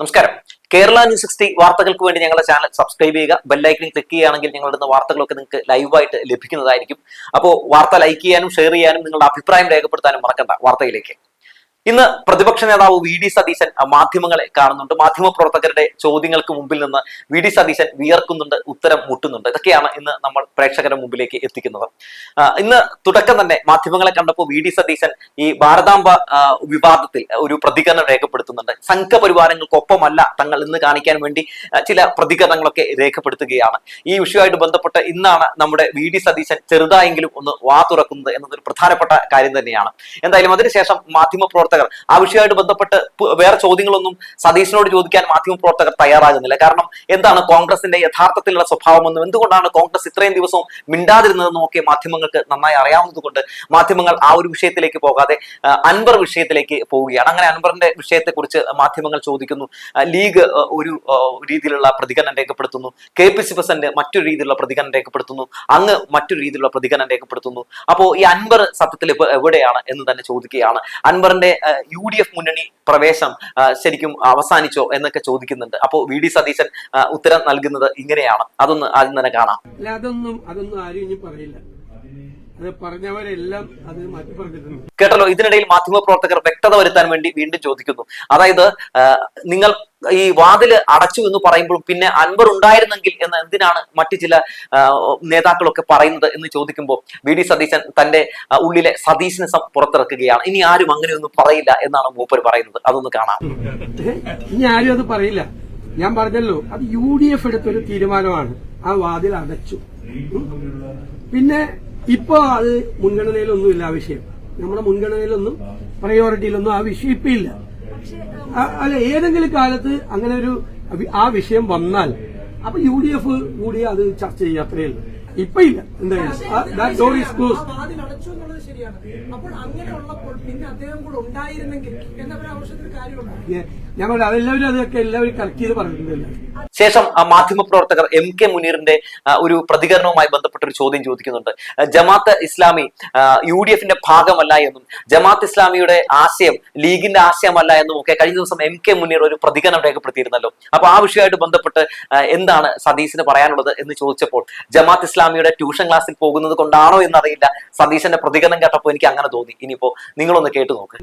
നമസ്കാരം. Kerala news sixty വാർത്തകൾക്ക് വേണ്ടി ഞങ്ങളുടെ ചാനൽ സബ്സ്ക്രൈബ് ചെയ്യുക ബെല്ലൈക്കണിൽ ക്ലിക്ക് ചെയ്യുകയാണെങ്കിൽ ഞങ്ങളുടെ വാർത്തകളൊക്കെ നിങ്ങൾക്ക് ലൈവായിട്ട് ലഭിക്കുന്നതായിരിക്കും. അപ്പോൾ വാർത്ത ലൈക്ക് ചെയ്യാനും ഷെയർ ചെയ്യാനും നിങ്ങളുടെ അഭിപ്രായം രേഖപ്പെടുത്താനും മറക്കണ്ട വാർത്തയിലേക്ക്. ഇന്ന് പ്രതിപക്ഷ നേതാവ് വി ഡി സതീശൻ മാധ്യമങ്ങളെ കാണുന്നുണ്ട്. മാധ്യമ പ്രവർത്തകരുടെ ചോദ്യങ്ങൾക്ക് മുമ്പിൽ നിന്ന് വി ഡി സതീശൻ വിയർക്കുന്നുണ്ട് ഉത്തരം മുട്ടുന്നുണ്ട്. ഇതൊക്കെയാണ് ഇന്ന് നമ്മൾ പ്രേക്ഷകരുടെ മുമ്പിലേക്ക് എത്തിക്കുന്നത്. ഇന്ന് തുടക്കം തന്നെ മാധ്യമങ്ങളെ കണ്ടപ്പോൾ വി ഡി സതീശൻ ഈ ഭാരതാംബ വിവാദത്തിൽ ഒരു പ്രതികരണം രേഖപ്പെടുത്തുന്നുണ്ട്. സംഘപരിവാരങ്ങൾക്കൊപ്പമല്ല തങ്ങൾ ഇന്ന് കാണിക്കാൻ വേണ്ടി ചില പ്രതികരണങ്ങളൊക്കെ രേഖപ്പെടുത്തുകയാണ്. ഈ വിഷയവുമായിട്ട് ബന്ധപ്പെട്ട് ഇന്നാണ് നമ്മുടെ വി ഡി സതീശൻ ചെറുതായെങ്കിലും ഒന്ന് വാ തുറക്കുന്നത് എന്നതൊരു പ്രധാനപ്പെട്ട കാര്യം തന്നെയാണ്. എന്തായാലും അതിനുശേഷം മാധ്യമ പ്രവർത്തകർ ആ വിഷയമായിട്ട് ബന്ധപ്പെട്ട് വേറെ ചോദ്യങ്ങളൊന്നും സതീശനോട് ചോദിക്കാൻ മാധ്യമ പ്രവർത്തകർ തയ്യാറാകുന്നില്ല. കാരണം എന്താണ് കോൺഗ്രസിന്റെ യഥാർത്ഥത്തിലുള്ള സ്വഭാവമെന്നും എന്തുകൊണ്ടാണ് കോൺഗ്രസ് ഇത്രയും ദിവസവും മിണ്ടാതിരുന്നതെന്നും ഒക്കെ മാധ്യമങ്ങൾക്ക് നന്നായി അറിയാവുന്നതുകൊണ്ട് മാധ്യമങ്ങൾ ആ ഒരു വിഷയത്തിലേക്ക് പോകാതെ അൻവർ വിഷയത്തിലേക്ക് പോവുകയാണ്. അങ്ങനെ അൻവറിന്റെ വിഷയത്തെക്കുറിച്ച് മാധ്യമങ്ങൾ ചോദിക്കുന്നു. ലീഗ് ഒരു രീതിയിലുള്ള പ്രതികരണം രേഖപ്പെടുത്തുന്നു. കെ പി സി പ്രസിഡന്റ് മറ്റൊരു രീതിയിലുള്ള പ്രതികരണം രേഖപ്പെടുത്തുന്നു. അങ്ങ് മറ്റൊരു രീതിയിലുള്ള പ്രതികരണം രേഖപ്പെടുത്തുന്നു. അപ്പോൾ ഈ അൻവർ സത്യത്തിൽ എവിടെയാണ് എന്ന് തന്നെ ചോദിക്കുകയാണ്. അൻവറിന്റെ യു ഡി എഫ് മുന്നണി പ്രവേശം ശരിക്കും അവസാനിച്ചോ എന്നൊക്കെ ചോദിക്കുന്നുണ്ട്. അപ്പോൾ വി ഡി സതീശൻ ഉത്തരം നൽകുന്നത് ഇങ്ങനെയാണ്. അതൊന്ന് ആദ്യം തന്നെ കാണാം. അതൊന്നും അതൊന്നും ആരും ഇനി പറയില്ല. പറഞ്ഞവരെല്ലാം അത് മാറ്റി പറഞ്ഞിട്ടുണ്ട്. കേട്ടല്ലോ ഇതിനിടയിൽ മാധ്യമപ്രവർത്തകർ വ്യക്തത വരുത്താൻ വേണ്ടി വീണ്ടും ചോദിക്കുന്നു. അതായത് നിങ്ങൾ ഈ വാതിൽ അടച്ചു എന്ന് പറയുമ്പോഴും പിന്നെ അൻവർ ഉണ്ടായിരുന്നെങ്കിൽ എന്ന് എന്തിനാണ് മറ്റു ചില നേതാക്കളൊക്കെ പറയുന്നത് എന്ന് ചോദിക്കുമ്പോൾ വി ഡി സതീശൻ തന്റെ ഉള്ളിലെ സതീശനെ പുറത്തിറക്കുകയാണ്. ഇനി ആരും അങ്ങനെ ഒന്നും പറയില്ല എന്നാണ് മൂപ്പർ പറയുന്നത്. അതൊന്ന് കാണാം? ഇനി ആരും അത് പറയില്ല. ഞാൻ പറഞ്ഞല്ലോ അത് യു ഡി എഫ് എടുത്തൊരു തീരുമാനമാണ്. ആ വാതിൽ അടച്ചു. പിന്നെ ഇപ്പോ അത് മുൻഗണനയിലൊന്നുമില്ല ആ വിഷയം. നമ്മുടെ മുൻഗണനയിലൊന്നും പ്രയോറിറ്റിയിലൊന്നും ആ വിഷയം ഇപ്പൊ ഇല്ല. അല്ല ഏതെങ്കിലും കാലത്ത് അങ്ങനെ ഒരു ആ വിഷയം വന്നാൽ അപ്പൊ യു ഡി എഫ് കൂടി അത് ചർച്ച ചെയ്യുക അത്രയേ ഉള്ളൂ. ഇപ്പൊ ഇല്ല. എന്തായാലും ഞാൻ പറഞ്ഞു അതെല്ലാവരും അതൊക്കെ എല്ലാവരും കറക്റ്റ് ചെയ്ത് പറഞ്ഞിട്ടില്ല ശേഷം മാധ്യമപ്രവർത്തകർ എം കെ മുനീറിന്റെ ഒരു പ്രതികരണവുമായി ബന്ധപ്പെട്ട ഒരു ചോദ്യം ചോദിക്കുന്നുണ്ട്. ജമാഅത്ത് ഇസ്ലാമി യു ഡി എഫിന്റെ ഭാഗമല്ല എന്നും ജമാഅത്ത് ഇസ്ലാമിയുടെ ആശയം ലീഗിന്റെ ആശയമല്ല എന്നും ഒക്കെ കഴിഞ്ഞ ദിവസം എം കെ മുനീർ ഒരു പ്രതികരണം രേഖപ്പെടുത്തിയിരുന്നല്ലോ. അപ്പൊ ആ വിഷയമായിട്ട് ബന്ധപ്പെട്ട് എന്താണ് സതീശിന് പറയാനുള്ളത് എന്ന് ചോദിച്ചപ്പോൾ ജമാഅത്ത് ഇസ്ലാമിയുടെ ട്യൂഷൻ ക്ലാസ്സിൽ പോകുന്നത് കൊണ്ടാണോ എന്നറിയില്ല. സതീശന്റെ പ്രതികരണം കേട്ടപ്പോൾ എനിക്ക് അങ്ങനെ തോന്നി. ഇനിയിപ്പോ നിങ്ങളൊന്ന് കേട്ടു നോക്ക്.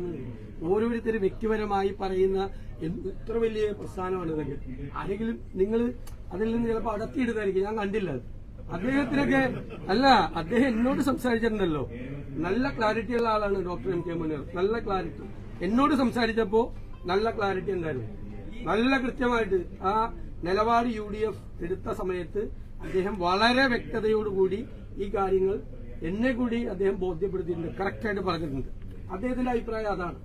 ഓരോരുത്തർ വ്യക്തിപരമായി പറയുന്ന ഇത്ര വലിയ പ്രസ്ഥാനമാണ് ഇതൊക്കെ. ആരെങ്കിലും നിങ്ങൾ അതിൽ നിന്ന് ചിലപ്പോൾ അടത്തിയിടുന്നതായിരിക്കും. ഞാൻ കണ്ടില്ല അദ്ദേഹത്തിനൊക്കെ അല്ല അദ്ദേഹം എന്നോട് സംസാരിച്ചിട്ടുണ്ടല്ലോ. നല്ല ക്ലാരിറ്റി ഉള്ള ആളാണ് ഡോക്ടർ എം കെ മുനീർ നല്ല ക്ലാരിറ്റി എന്നോട് സംസാരിച്ചപ്പോ നല്ല ക്ലാരിറ്റി ഉണ്ടായിരുന്നു. നല്ല കൃത്യമായിട്ട് ആ നിലപാട് യു ഡി എഫ് എടുത്ത സമയത്ത് അദ്ദേഹം വളരെ വ്യക്തതയോടുകൂടി ഈ കാര്യങ്ങൾ എന്നെ കൂടി അദ്ദേഹം ബോധ്യപ്പെടുത്തിയിട്ടുണ്ട്. കറക്റ്റായിട്ട് പറഞ്ഞിട്ടുണ്ട്. അദ്ദേഹത്തിന്റെ അഭിപ്രായം അതാണ്.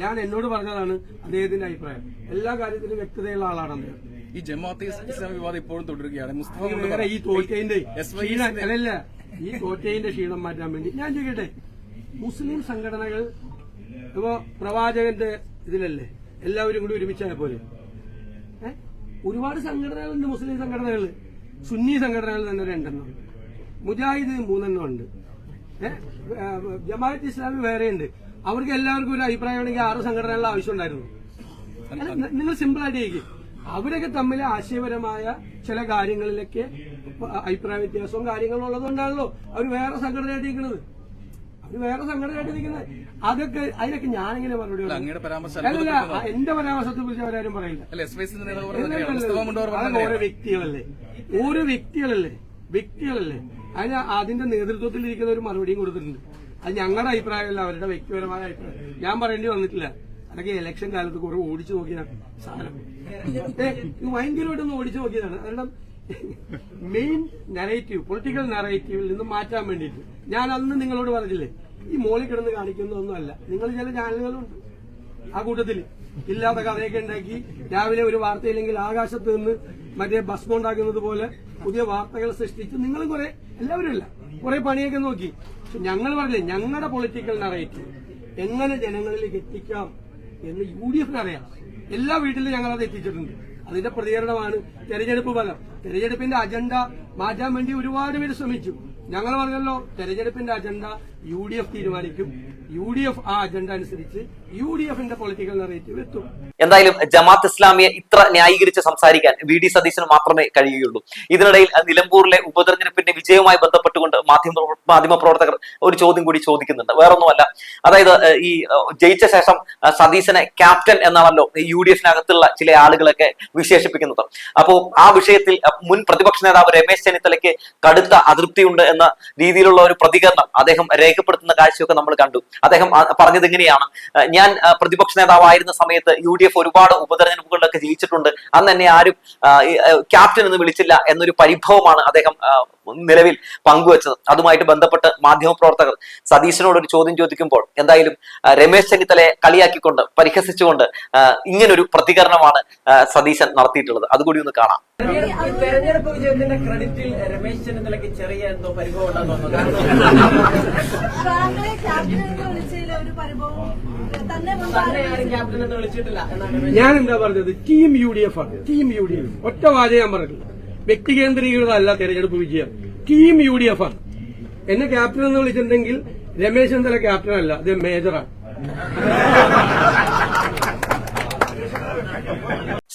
ഞാൻ എന്നോട് പറഞ്ഞതാണ് അദ്ദേഹത്തിന്റെ അഭിപ്രായം. എല്ലാ കാര്യത്തിലും വ്യക്തതയുള്ള ആളാണ് അദ്ദേഹം. ഈ ജമാഅത്തെ ഇസ്ലാം വിവാദം ഇപ്പോഴും തുടരുകയാണ്. മുസ്തഫ ഈ തോറ്റയിന്റെ ക്ഷീണം അല്ലല്ല ഈ തോറ്റയിന്റെ ക്ഷീണം മാറ്റാൻ വേണ്ടി. ഞാൻ ചോദിക്കട്ടെ മുസ്ലിം സംഘടനകൾ ഇപ്പോ പ്രവാചകന്റെ ഇതിലല്ലേ എല്ലാവരും കൂടി ഒരുമിച്ചായ പോലെ? ഒരുപാട് സംഘടനകളുണ്ട് മുസ്ലിം സംഘടനകൾ. സുന്നി സംഘടനകൾ തന്നെ രണ്ടെണ്ണം. മുജാഹിദ് മൂന്നെണ്ണം ഉണ്ട്. ജമാഅത്ത് ഇസ്ലാമി വേറെയുണ്ട്. അവർക്ക് എല്ലാവർക്കും ഒരു അഭിപ്രായം ഉണ്ടെങ്കിൽ ആറ് സംഘടനകളുടെ ആവശ്യം ഉണ്ടായിരുന്നു നിങ്ങൾ സിമ്പിൾ ആയിട്ട് ചെയ്യും അവരൊക്കെ തമ്മിൽ ആശയപരമായ ചില കാര്യങ്ങളിലൊക്കെ അഭിപ്രായ വ്യത്യാസവും കാര്യങ്ങളും ഉള്ളതുകൊണ്ടാണല്ലോ അവർ വേറെ സംഘടനയായിട്ട് നിൽക്കുന്നത്. അവർ വേറെ സംഘടനയായിട്ട് നിൽക്കുന്നത്. അതൊക്കെ അതിനൊക്കെ ഞാനിങ്ങനെ മറുപടി അല്ലല്ല. എന്റെ പരാമർശത്തെ കുറിച്ച് അവരാരും പറയില്ല. ഓരോ വ്യക്തികളല്ലേ? ഓരോ വ്യക്തികളല്ലേ? വ്യക്തികളല്ലേ? അതിന് അതിന്റെ നേതൃത്വത്തിൽ ഇരിക്കുന്ന ഒരു മറുപടിയും കൊടുത്തിട്ടുണ്ട്. അത് ഞങ്ങളുടെ അഭിപ്രായമല്ല അവരുടെ വ്യക്തിപരമായ അഭിപ്രായം. ഞാൻ പറയേണ്ടി വന്നിട്ടില്ല. അതൊക്കെ ഇലക്ഷൻ കാലത്ത് കുറെ ഓടിച്ചു നോക്കിയ സാധനം. ഭയങ്കരമായിട്ടൊന്ന് ഓടിച്ചു നോക്കിയതാണ്. കാരണം മെയിൻ നറേറ്റീവ് പൊളിറ്റിക്കൽ നറേറ്റീവിൽ നിന്ന് മാറ്റാൻ വേണ്ടിയിട്ട്. ഞാൻ അന്ന് നിങ്ങളോട് പറഞ്ഞില്ലേ ഈ മോളിൽ കിടന്ന് കാണിക്കുന്നതൊന്നുമല്ല. നിങ്ങൾ ചില ചാനലുകളുണ്ട്. ആ കൂട്ടത്തിൽ ഇല്ലാത്ത കഥയൊക്കെ ഉണ്ടാക്കി രാവിലെ ഒരു വാർത്തയില്ലെങ്കിൽ ആകാശത്ത് നിന്ന് മറ്റേ ഭസ്മം ഉണ്ടാക്കുന്നത് പോലെ പുതിയ വാർത്തകൾ സൃഷ്ടിച്ച് നിങ്ങളും കുറെ എല്ലാവരും ഇല്ല കുറെ പണിയൊക്കെ നോക്കി. പക്ഷെ ഞങ്ങൾ പറഞ്ഞില്ലേ ഞങ്ങളുടെ പൊളിറ്റിക്കൽ നറേറ്റീവ് എങ്ങനെ ജനങ്ങളിലേക്ക് എത്തിക്കാം എന്ന് യു ഡി എഫിന് അറിയാം. എല്ലാ വീട്ടിലും ഞങ്ങൾ അത് എത്തിച്ചിട്ടുണ്ട്. അതിന്റെ പ്രതികരണമാണ് തെരഞ്ഞെടുപ്പ് ഫലം. തെരഞ്ഞെടുപ്പിന്റെ അജണ്ട മാറ്റാൻ വേണ്ടി ഒരുപാട് പേര് ശ്രമിച്ചു. ഞങ്ങൾ പറഞ്ഞല്ലോ തെരഞ്ഞെടുപ്പിന്റെ അജണ്ട യു ഡി എഫ് തീരുമാനിക്കും. യു ഡി എഫ് ആ അജണ്ട അനുസരിച്ച് യു ഡി എഫിന്റെ പൊളിറ്റിക്കൽ നെറേറ്റീവ് എത്തും. എന്തായാലും ജമാത്ത് ഇസ്ലാമിയെ ഇത്ര ന്യായീകരിച്ച് സംസാരിക്കാൻ വി ഡി സതീശന് മാത്രമേ കഴിയുകയുള്ളൂ. ഇതിനിടയിൽ നിലമ്പൂരിലെ ഉപതെരഞ്ഞെടുപ്പിന്റെ വിജയവുമായി ബന്ധപ്പെട്ടുകൊണ്ട് മാധ്യമ മാധ്യമ പ്രവർത്തകർ ഒരു ചോദ്യം കൂടി ചോദിക്കുന്നുണ്ട്. വേറൊന്നുമല്ല അതായത് ഈ ജയിച്ച ശേഷം സതീശനെ ക്യാപ്റ്റൻ എന്നാണല്ലോ യു ഡി എഫിനകത്തുള്ള ചില ആളുകളൊക്കെ വിശേഷിപ്പിക്കുന്നത്. അപ്പോൾ ആ വിഷയത്തിൽ മുൻ പ്രതിപക്ഷ നേതാവ് രമേശ് ചെന്നിത്തലയ്ക്ക് കടുത്ത അതൃപ്തിയുണ്ട് എന്ന രീതിയിലുള്ള ഒരു പ്രതികരണം അദ്ദേഹം രേഖപ്പെടുത്തുന്ന കാഴ്ചയൊക്കെ നമ്മൾ കണ്ടു. അദ്ദേഹം പറഞ്ഞത് ഇങ്ങനെയാണ്. ഞാൻ പ്രതിപക്ഷ നേതാവായിരുന്ന സമയത്ത് യു ഡി എഫ് ഒരുപാട് ഉപതെരഞ്ഞെടുപ്പുകളിലൊക്കെ ജയിച്ചിട്ടുണ്ട്. അന്ന് എന്നെ ആരും ക്യാപ്റ്റൻ എന്ന് വിളിച്ചില്ല എന്നൊരു പരിഭവമാണ് അദ്ദേഹം നിലവിൽ പങ്കുവച്ചത്. അതുമായിട്ട് ബന്ധപ്പെട്ട് മാധ്യമപ്രവർത്തകർ സതീശനോട് ഒരു ചോദ്യം ചോദിക്കുമ്പോൾ എന്തായാലും രമേശ് ചെന്നിത്തലയെ കളിയാക്കിക്കൊണ്ട് പരിഹസിച്ചുകൊണ്ട് ഇങ്ങനൊരു പ്രതികരണമാണ് സതീശൻ നടത്തിയിട്ടുള്ളത്. അതുകൂടി ഒന്ന് കാണാം. തെരഞ്ഞെടുപ്പ് വിജയത്തിന്റെ ക്രെഡിറ്റിൽ രമേശ് ചെന്നിത്തലയ്ക്ക് ചെറിയ എന്തോ പരിഭവം ഞാൻ എന്താ പറഞ്ഞത്? ടീം യു ഡി എഫ് ആണ്. Team U D F. ഒറ്റ വാചകം ഞാൻ വ്യക്തികേന്ദ്രീകൃതമല്ല വ്യക്തി കേന്ദ്രീകൃതമല്ല തെരഞ്ഞെടുപ്പ് വിജയം. ടീം യു ഡി എഫ് ആണ്. എന്നെ ക്യാപ്റ്റൻ എന്ന് വിളിച്ചിട്ടുണ്ടെങ്കിൽ രമേശ് ചെന്നിത്തല ക്യാപ്റ്റൻ അല്ല അത് മേജറാണ്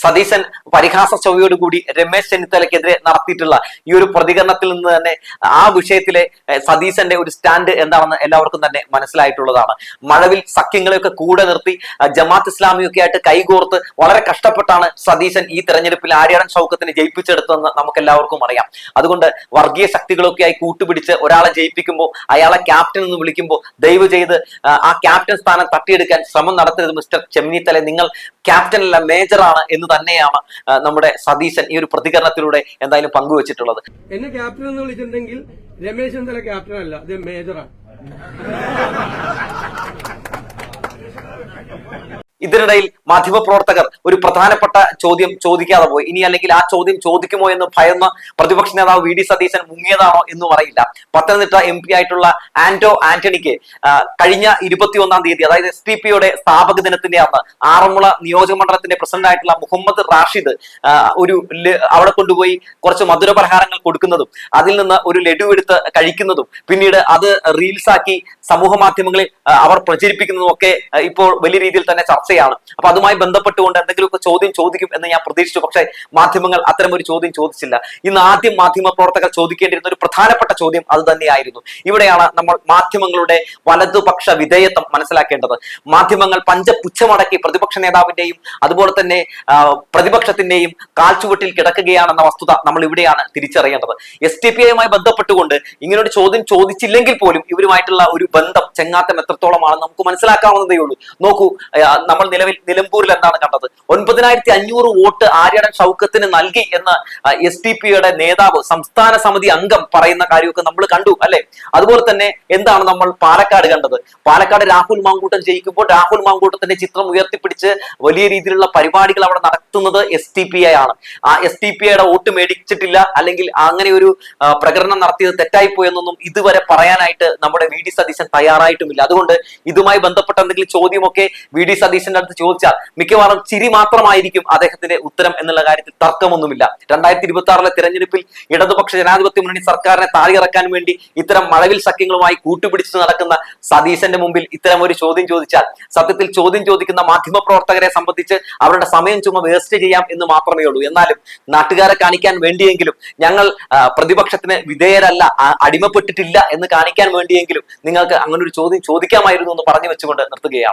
സതീശൻ പരിഹാസ ചൊവ്വയോടുകൂടി രമേശ് ചെന്നിത്തലയ്ക്കെതിരെ നടത്തിയിട്ടുള്ള ഈ ഒരു പ്രതികരണത്തിൽ നിന്ന് തന്നെ ആ വിഷയത്തിലെ സതീശന്റെ ഒരു സ്റ്റാൻഡ് എന്താണെന്ന് എല്ലാവർക്കും തന്നെ മനസ്സിലായിട്ടുള്ളതാണ്. മഴവിൽ സഖ്യങ്ങളെയൊക്കെ കൂടെ നിർത്തി ജമാത്ത് ഇസ്ലാമിയൊക്കെ ആയിട്ട് കൈകോർത്ത് വളരെ കഷ്ടപ്പെട്ടാണ് സതീശൻ ഈ തെരഞ്ഞെടുപ്പിൽ ആര്യാടൻ ശൗക്കത്തിന് ജയിപ്പിച്ചെടുത്തതെന്ന് നമുക്ക് എല്ലാവർക്കും അറിയാം. അതുകൊണ്ട് വർഗീയ ശക്തികളൊക്കെ ആയി കൂട്ടുപിടിച്ച് ഒരാളെ ജയിപ്പിക്കുമ്പോൾ അയാളെ ക്യാപ്റ്റൻ എന്ന് വിളിക്കുമ്പോൾ ദയവ് ചെയ്ത് ആ, ക്യാപ്റ്റൻ സ്ഥാനം തട്ടിയെടുക്കാൻ ശ്രമം നടത്തരുത് മിസ്റ്റർ ചെമ്മിനിത്തലെ നിങ്ങൾ ക്യാപ്റ്റൻ അല്ല മേജറാണ് എന്ന് തന്നെയാണ് നമ്മുടെ സതീശൻ ഈ ഒരു പ്രതികരണത്തിലൂടെ എന്തായാലും പങ്കുവച്ചിട്ടുള്ളത്. എന്നെ ക്യാപ്റ്റൻ എന്ന് വിളിച്ചിട്ടുണ്ടെങ്കിൽ രമേശ് ചെന്നിത്തല ക്യാപ്റ്റൻ അല്ല അത് മേജറാണ് ഇതിനിടയിൽ മാധ്യമപ്രവർത്തകർ ഒരു പ്രധാനപ്പെട്ട ചോദ്യം ചോദിക്കാതെ പോയി. ഇനി അല്ലെങ്കിൽ ആ ചോദ്യം ചോദിക്കുമോ എന്ന് ഭയന്ന പ്രതിപക്ഷ നേതാവ് വി ഡി സതീശൻ മുങ്ങിയതാണോ എന്ന് പറയില്ല. പത്തനംതിട്ട എം പി ആയിട്ടുള്ള ആന്റോ ആന്റണിക്ക് കഴിഞ്ഞ ഇരുപത്തിയൊന്നാം തീയതി അതായത് എസ് ടി പിയുടെ സ്ഥാപക ദിനത്തിന്റെ അന്ന് ആറന്മുള നിയോജക മണ്ഡലത്തിന്റെ പ്രസിഡന്റ് ആയിട്ടുള്ള മുഹമ്മദ് റാഷിദ് ഒരു അവിടെ കൊണ്ടുപോയി കുറച്ച് മധുര പലഹാരങ്ങൾ കൊടുക്കുന്നതും അതിൽ നിന്ന് ഒരു ലഡു എടുത്ത് കഴിക്കുന്നതും പിന്നീട് അത് റീൽസാക്കി സമൂഹ മാധ്യമങ്ങളിൽ അവർ പ്രചരിപ്പിക്കുന്നതും ഒക്കെ ഇപ്പോൾ വലിയ രീതിയിൽ തന്നെ ചർച്ചയാണ് അപ്പൊ അതുമായി ബന്ധപ്പെട്ടുകൊണ്ട് എന്തെങ്കിലുമൊക്കെ ചോദ്യം ചോദിക്കും എന്ന് ഞാൻ പ്രതീക്ഷിച്ചു. പക്ഷേ മാധ്യമങ്ങൾ അത്തരം ഒരു ചോദ്യം ചോദിച്ചില്ല. ഇന്ന് ആദ്യം മാധ്യമ പ്രവർത്തകർ ചോദിക്കേണ്ടിരുന്ന ഒരു പ്രധാനപ്പെട്ട ചോദ്യം അത് തന്നെയായിരുന്നു. ഇവിടെയാണ് നമ്മൾ മാധ്യമങ്ങളുടെ വലതുപക്ഷ വിധേയത്വം മനസ്സിലാക്കേണ്ടത്. മാധ്യമങ്ങൾ പഞ്ചപുച്ഛമടക്കി പ്രതിപക്ഷ നേതാവിന്റെയും അതുപോലെ തന്നെ പ്രതിപക്ഷത്തിന്റെയും കാൽച്ചുവട്ടിൽ കിടക്കുകയാണെന്ന വസ്തുത നമ്മൾ ഇവിടെയാണ് തിരിച്ചറിയേണ്ടത്. എസ് ടി പി ഐയുമായി ബന്ധപ്പെട്ടുകൊണ്ട് ഇങ്ങനൊരു ചോദ്യം ചോദിച്ചില്ലെങ്കിൽ പോലും ഇവരുമായിട്ടുള്ള ഒരു ബന്ധം ചെങ്ങാത്തം എത്രത്തോളമാണെന്ന് നമുക്ക് മനസ്സിലാക്കാവുന്നതേ ഉള്ളൂ നോക്കൂ ആ, നമ്മൾ നിലവിൽ നിലമ്പൂരിൽ എന്താണ് കണ്ടത്? ഒൻപതിനായിരത്തി അഞ്ഞൂറ് വോട്ട് ആര്യടൻ ഷൗക്കത്തിന് നൽകി എന്ന് എസ് ഡി പിയുടെ നേതാവ് സംസ്ഥാന സമിതി അംഗം പറയുന്ന കാര്യമൊക്കെ നമ്മൾ കണ്ടു അല്ലെ? അതുപോലെ തന്നെ എന്താണ് നമ്മൾ പാലക്കാട് കണ്ടത്? പാലക്കാട് രാഹുൽ മാങ്കൂട്ടം ജയിക്കുമ്പോൾ രാഹുൽ മാങ്കൂട്ടത്തിന്റെ ചിത്രം ഉയർത്തിപ്പിടിച്ച് വലിയ രീതിയിലുള്ള പരിപാടികൾ അവിടെ നടത്തുന്നത് എസ് ടി പി ഐ ആണ്. ആ എസ് ടി പി ഐയുടെ വോട്ട് മേടിച്ചിട്ടില്ല അല്ലെങ്കിൽ അങ്ങനെ ഒരു പ്രകടനം നടത്തിയത് തെറ്റായിപ്പോയി എന്നൊന്നും ഇതുവരെ പറയാനായിട്ട് നമ്മുടെ വി ഡി സതീശൻ തയ്യാറായിട്ടുമില്ല. അതുകൊണ്ട് ഇതുമായി ബന്ധപ്പെട്ട എന്തെങ്കിലും ചോദ്യമൊക്കെ വി ഡി സതീശന്റെ അടുത്ത് ചോദിച്ചാൽ മിക്കവാറും ചിരി മാത്രമായിരിക്കും അദ്ദേഹത്തിന്റെ ഉത്തരം എന്നുള്ള കാര്യത്തിൽ തർക്കമൊന്നുമില്ല. രണ്ടായിരത്തി ഇരുപത്തി ആറിലെ തിരഞ്ഞെടുപ്പിൽ ഇടതുപക്ഷ ജനാധിപത്യ മുന്നണി സർക്കാരിനെ താഴെയിറക്കാൻ വേണ്ടി ഇത്തരം മഴവിൽ സഖ്യങ്ങളുമായി കൂട്ടുപിടിച്ച് നടക്കുന്ന സതീശന്റെ മുമ്പിൽ ഇത്തരം ഒരു ചോദ്യം ചോദിച്ചാൽ സത്യത്തിൽ ചോദ്യം ചോദിക്കുന്ന മാധ്യമ പ്രവർത്തകരെ സംബന്ധിച്ച് അവരുടെ സമയം ചുമ വേസ്റ്റ് ചെയ്യാം എന്ന് മാത്രമേ ഉള്ളൂ. എന്നാലും നാട്ടുകാരെ കാണിക്കാൻ വേണ്ടിയെങ്കിലും ഞങ്ങൾ പ്രതിപക്ഷത്തിന് വിധേയരല്ല അടിമപ്പെട്ടിട്ടില്ല എന്ന് കാണിക്കാൻ വേണ്ടിയെങ്കിലും നിങ്ങൾക്ക് അങ്ങനെ ഒരു ചോദ്യം ചോദിക്കാമായിരുന്നു എന്ന് പറഞ്ഞു വെച്ചുകൊണ്ട് നിർത്തുകയാണ്.